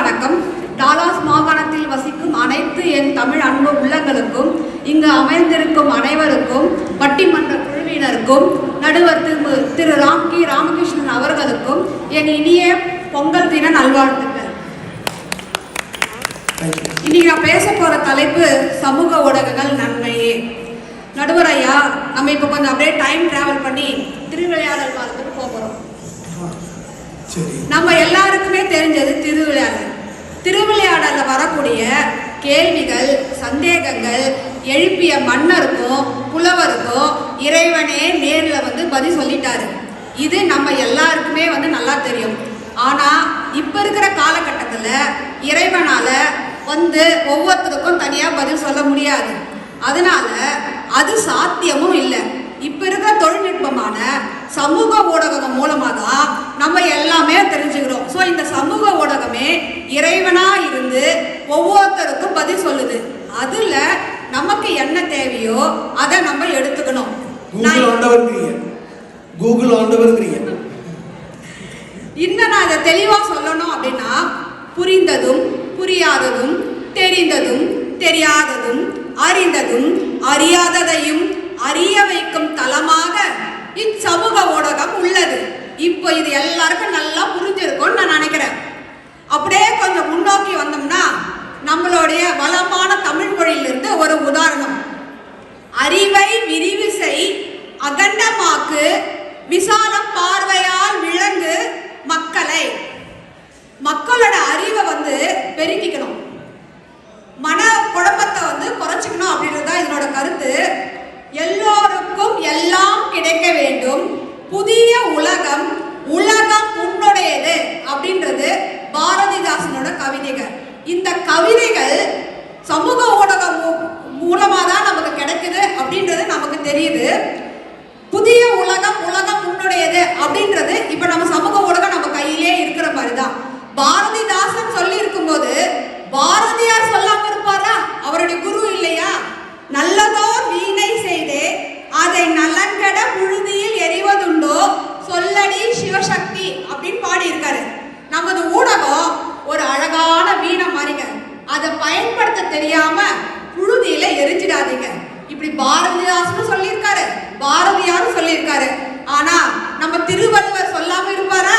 வணக்கம். டாலாஸ் மாகாணத்தில் வசிக்கும் அனைத்து என் தமிழ் அன்பு உள்ளங்களுக்கும் இங்கு அமைந்திருக்கும் அனைவருக்கும் பட்டிமன்ற குழுவினருக்கும் நடுவர் திரு திரு ராம்கி ராமகிருஷ்ணன் அவர்களுக்கும் என் இனிய பொங்கல் தின நல்வாழ்த்துக்கள். இன்னைக்கு நான் பேச போற தலைப்பு சமூக ஊடகங்கள் நன்மையே. நடுவர் ஐயா நம்ம இப்போ கொஞ்சம் அப்படியே டைம் டிராவல் பண்ணி திருவிளையாடல் காலத்துக்கு போக போறோம். சரி. நம்ம எல்லாருக்குமே தெரிஞ்சது திருவிளையாடல். திருவிளையாடலில் வரக்கூடிய கேள்விகள் சந்தேகங்கள் எழுப்பிய மன்னருக்கும் புலவருக்கும் இறைவனே நேரில் வந்து பதில் சொல்லிட்டாரு. இது நம்ம எல்லாருக்குமே வந்து நல்லா தெரியும். ஆனால் இப்போ இருக்கிற காலகட்டத்தில் இறைவனால் வந்து ஒவ்வொருத்தருக்கும் தனியாக பதில் சொல்ல முடியாது. அதனால அது சாத்தியமும் இல்லை. இப்போ இருக்கிற தொழில்நுட்பமான சமூக ஊடகம் மூலமா தான் நம்ம எல்லாமே தெரிஞ்சுக்கிறோம். ஸோ இந்த சமூக ஊடகமே இறைவனா இருந்து ஒவ்வொருத்தருக்கும் பதில் சொல்லுது. அதுல நமக்கு என்ன தேவையோ அதை நம்ம எடுத்துக்கணும். கூகுள் ஆண்டவர்ங்கிறீங்க. கூகுள் ஆண்டவர்ங்கிறீங்க. இன்னும் நான் இதை தெளிவா சொல்லணும் அப்படின்னா புரிந்ததும் புரியாததும் தெரிந்ததும் தெரியாததும் அறிந்ததும் அறியாததையும் அறிய வைக்கும் தளமாக இச்சமூக ஊடகம் உள்ளது. இப்போ இது எல்லாருக்கும் நல்லா புரிஞ்சிருக்கும்னு நான் நினைக்கிறேன். அப்படியே கொஞ்சம் முன்னோக்கி வந்தோம்னா நம்மளுடைய வளமான தமிழ் மொழியிலிருந்து ஒரு உதாரணம். அறிவை விரிவு செய் அகண்டமாக்கு விசாலம் பார்வையால் விளங்கு மக்களை. மக்களோட அறிவை வந்து பெருக்கிக்கணும் மன குழப்பத்தை வந்து குறைச்சிக்கணும் அப்படின்றது தான் இதனோட கருத்து எல்லோருக்கும் எல்லாம் கிடைக்க வேண்டும் புதிய உலகம் உலகம் உன்னுடையது அப்படின்றது பாரதிதாசனோட கவிதைகள் இந்த கவிதைகள் சமூக ஊடகம் மூ- மூலமா தான் நமக்கு கிடைக்குது அப்படின்றது நமக்கு தெரியுது புதிய உலகம் உலகம் உன்னுடையது அப்படின்றது இப்ப நம்ம சமூக ஊடகம் நம்ம கையிலே இருக்கிற மாதிரி தான் பாரதிதாசன் சொல்லி இருக்கும்போது பாரதியார் சொல்லாம இருப்பாரா அவருடைய குரு இல்லையா நல்லதோர் வீணை செய்தே அதை நலங்கட புழுதியில் எறிவதுண்டோ சொல்லடி சிவசக்தி அப்படின்னு பாடியிருக்காரு நமது ஊடகம் ஒரு அழகான வீணை மாதிரிங்க அதை பயன்படுத்த தெரியாம புழுதியில எரிஞ்சிடாதீங்க பாரதிதாசன் சொல்லியிருக்காரு. பாரதியாரும் சொல்லியிருக்காரு? ஆனா நம்ம திருவள்ளுவர் சொல்லாம இருப்பாரா?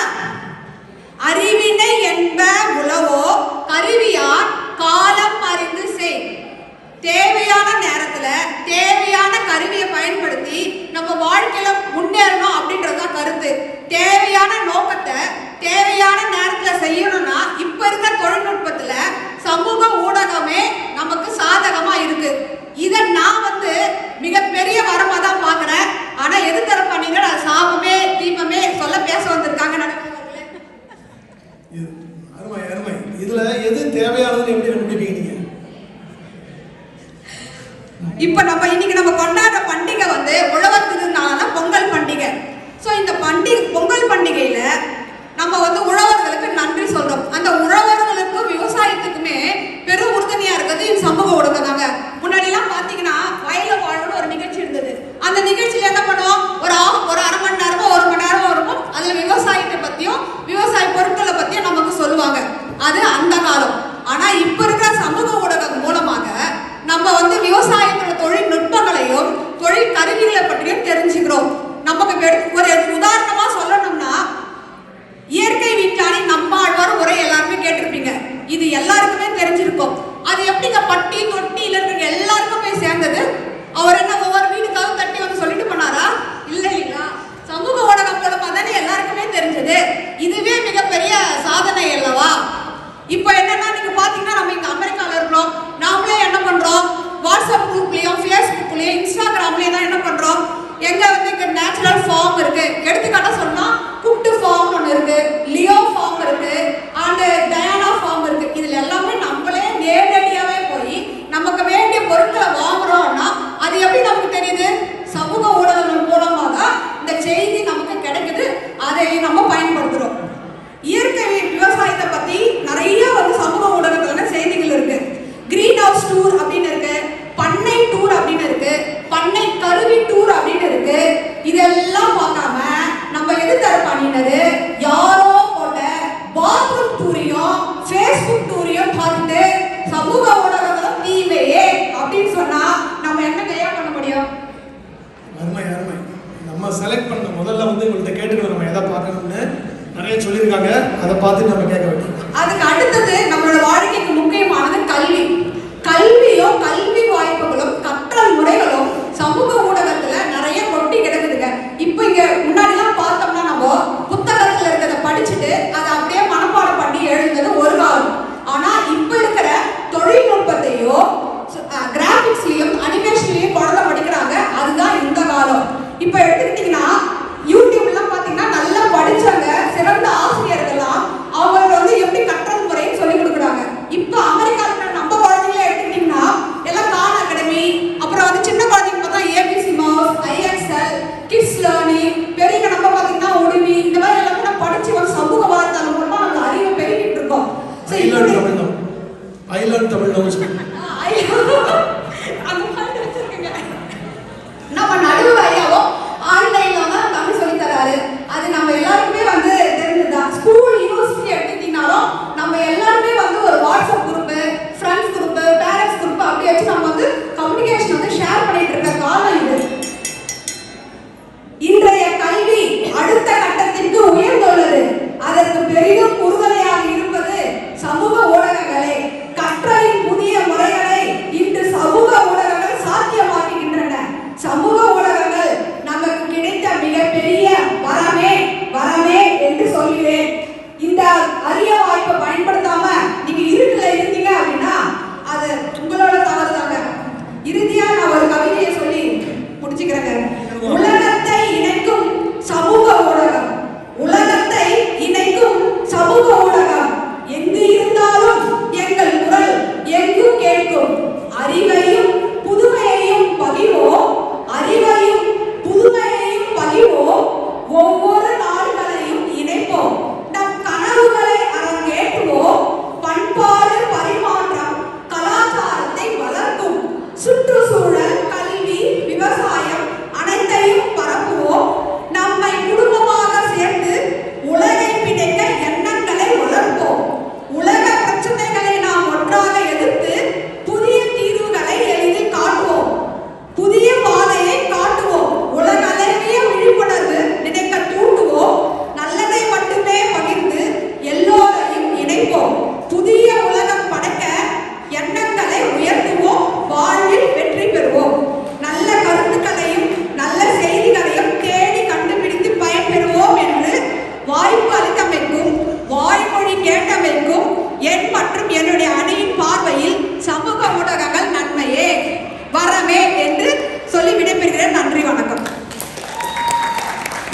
அறிவினை என்ப உளவோ கருவியார் காலம் அறிந்து செய். தேவையான நேரத்துல தேவையான கருவியை பயன்படுத்தி நம்ம வாழ்க்கையில முன்னேறணும் அப்படின்றதுதான் கருத்து. தேவையான நோக்கத்தை தேவையான நேரத்துல செய்யணும்னா இப்ப இருக்கிற தொழில்நுட்பத்துல சமூக ஊடகமே நமக்கு சாதகமா இருக்கு இத நான் வந்து மிகப்பெரிய வரமா தான் பாக்குறேன் ஆனா எது தரப்பா நீங்க நான் சாபமே தீபமே சொல்ல பேச வந்திருக்காங்க நடுவர்களே. இது அருமை அருமை இதுல எது தேவையானதுன்னு எப்படி கண்டுபிடிப்பீங்க நீங்க இப்ப நம்ம இன்னைக்கு நம்ம கொண்டாடுற பண்டிகை வந்து உழவர் திருநாளான பொங்கல் பண்டிகை ஸோ இந்த பண்டிகை பொங்கல் பண்டிகையில நம்ம வந்து உழவர்களுக்கு நன்றி சொல்றோம் அந்த உழவர்களுக்கும் விவசாயத்துக்குமே பெரும் உறுதுணையா இருக்கிறது இந்த சமூக ஊடகம் தாங்க முன்னாடி எல்லாம் பாத்தீங்கன்னா வயல வாழணும் ஒரு நிகழ்ச்சி இருந்தது அந்த நிகழ்ச்சியில என்ன பண்ணுவோம் ஒரு ஆ- ஒரு அரை மணி நேரமோ ஒரு மணி நேரமோ இருக்கும் அதுல விவசாயத்தை பத்தியும் விவசாய பொருட்களை பத்தியும் நமக்கு சொல்லுவாங்க இருந்தாலும் ஆனா இப்ப இருக்கிற சமூக ஊடகம் மூலமாக நம்ம வந்து விவசாயத்தோட தொழில்நுட்பங்களையும் தொழில் கருவிகளை பற்றியும் தெரிஞ்சுக்கிறோம். நமக்கு ஒரு உதாரணமா சொல்லணும்னா இயற்கை விஞ்ஞானி நம்மாழ்வார் உரை எல்லாருமே கேட்டிருப்பீங்க. இது எல்லாருக்குமே தெரிஞ்சிருக்கும். அது எப்படிங்க பட்டி தொட்டியில இருக்கிற எல்லாருக்கும் போய் சேர்ந்தது அவர் என்ன ஒவ்வொரு வீடுக்காக தட்டி வந்து சொல்லிட்டு போனாரா இல்ல இல்லைங்களா சமூக ஊடகம் மூலமா தானே எல்லாருக்குமே தெரிஞ்சது இதுவே மிகப்பெரிய சாதனை அல்லவா இப்போ என்னன்னா நீங்க பாத்தீங்கன்னா நம்ம இங்க அமெரிக்கால இருக்கிறோம் நாமளே என்ன பண்றோம் வாட்ஸ்அப் குரூப்லயும் ஃபேஸ்புக்லயும் இன்ஸ்டாகிராம்லயும் தான் என்ன பண்றோம் எங்க வந்து இங்க நேச்சுரல் ஃபார்ம் இருக்கு எடுத்துக்காட்டா சொன்னா குக்டு ஃபார்ம் ஒன்று இருக்கு லியோ ஃபார்ம் இருக்கு அண்ட் டயானா ஃபார்ம் இருக்கு இதுல எல்லாமே நம்மளே நேரடியாவே போய் நமக்கு வேண்டிய பொருட்களை வாங்குறோம்னா அது எப்படி நமக்கு தெரியுது சமூக ஊடகங்கள் மூலமா தான் இந்த செய்தி நமக்கு கிடைக்குது அதை நம்ம பயன்படுத்துறோம் இயற்கை விவசாயத்தை பத்தி நிறைய வந்து சமூக ஊடகத்துல செய்திகள் இருக்கு கிரீன் ஹவுஸ் டூர் அப்படின்னு இருக்கு பண்ணை டூர் அப்படின்னு இருக்கு பண்ணை கருவி டூர் அப்படின்னு இருக்கு இதெல்லாம் பார்க்காம நம்ம எது ஃபேஸ்புக் டூரையும் பார்த்துட்டு சமூக ஊடகங்களும் தீமையே அப்படின்னு சொன்னா நம்ம என்ன கையா பண்ண முடியும் அருமை அருமை நம்ம செலக்ட் பண்ண முதல்ல வந்து உங்கள்கிட்ட கேட்டுக்கணும் நம்ம எதை பார்க்கணும்னு நிறைய சொல்லியிருக்காங்க. அதை பார்த்துட்டு நம்ம கேட்க வேண்டியது. அதுக்கு அடுத்தது நம்மளோட வாழ்க்கைக்கு முக்கியமானது கல்வி. கல்வியோ கல்வி வாய்ப்புகளும் கற்றல் முறைகளும் சமூக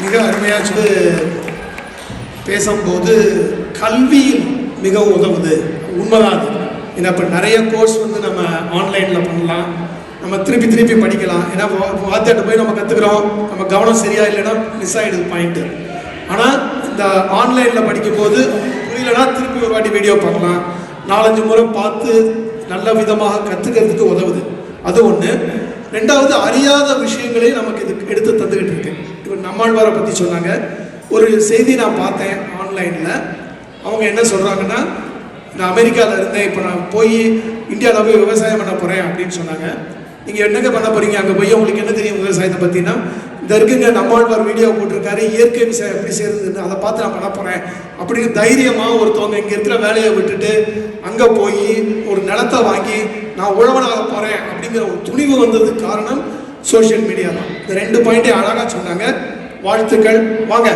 மிக அருமையாக சொல்லி பேசும்போது கல்வியில் மிகவும் உதவுது. உண்மைதான். அது ஏன்னா இப்போ நிறைய கோர்ஸ் வந்து நம்ம ஆன்லைனில் பண்ணலாம். நம்ம திருப்பி திருப்பி படிக்கலாம். ஏன்னா வாத்தியாட்ட போய் நம்ம கற்றுக்குறோம் நம்ம கவனம் சரியாக இல்லைன்னா மிஸ் ஆகிடுது பாயிண்ட்டு ஆனால் இந்த ஆன்லைனில் படிக்கும்போது புரியலனா திருப்பி ஒரு வாட்டி வீடியோ பார்க்கலாம். நாலஞ்சு முறை பார்த்து நல்ல விதமாக கற்றுக்கிறதுக்கு உதவுது. அது ஒன்று ரெண்டாவது அறியாத விஷயங்களே நமக்கு இது எடுத்து தந்துக்கிட்டு இருக்கு. நம்மாழ்வாரை பற்றி சொன்னாங்க. ஒரு செய்தி நான் பார்த்தேன் ஆன்லைனில். அவங்க என்ன சொல்கிறாங்கன்னா நான் அமெரிக்காவில் இருந்தேன் இப்போ நான் போய் இந்தியாவில் போய் விவசாயம் பண்ண போகிறேன் அப்படின்னு சொன்னாங்க. நீங்கள் என்னங்க பண்ண போகிறீங்க அங்கே போய் உங்களுக்கு என்ன தெரியும் விவசாயத்தை பற்றினா இந்த இருக்குங்க நம்மாழ்வார் வீடியோ போட்டிருக்காரு இயற்கை விவசாயம் எப்படி செய்யறதுன்னு அதை பார்த்து நான் பண்ண போகிறேன் அப்படின்னு தைரியமாக ஒருத்தவங்க இங்கே இருக்கிற வேலையை விட்டுட்டு அங்கே போய் ஒரு நிலத்தை வாங்கி நான் உழவனாக போகிறேன் அப்படிங்கிற ஒரு துணிவு வந்ததுக்கு காரணம் சோஷியல் மீடியா தான். இந்த ரெண்டு பாயிண்ட்டே அழகாக சொன்னாங்க. வாழ்த்துக்கள். வாங்க.